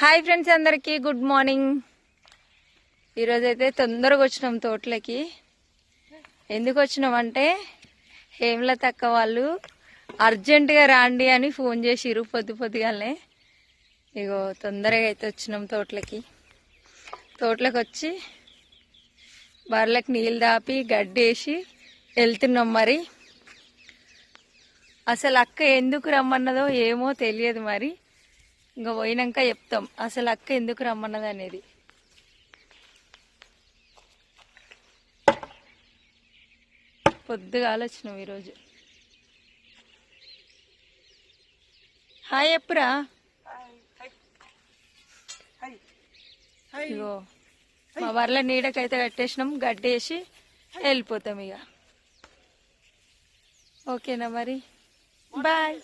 Hi friends అందరికీ good morning. ఈరోజైతే తొందరగా వచ్చినాం తోటలకి. ఎందుకు వచ్చినాం అంటే హేమలత అక్క వాళ్ళు అర్జెంటుగా రాండి అని ఫోన్ చేసిరు పొద్దు పొద్దుగాలనే. ఇగో తొందరగా అయితే వచ్చినాం తోటలకి. తోటలకు వచ్చి బర్రెలకు నీళ్ళు దాపి గడ్డేసి వెళ్తున్నాం మరి. అసలు అక్క ఎందుకు రమ్మన్నదో ఏమో తెలియదు మరి. ఇంకా పోయినాక చెప్తాం. అసలు అక్క ఎందుకు రమ్మన్నది అనేది పొద్దుగా ఆలోచన ఈరోజు. హాయ్ ఎప్పురా ఇగో మా వర్ల నీడకైతే కట్టేసినాం గడ్డేసి వెళ్ళిపోతాం ఇక ఓకేనా మరి? బాయ్.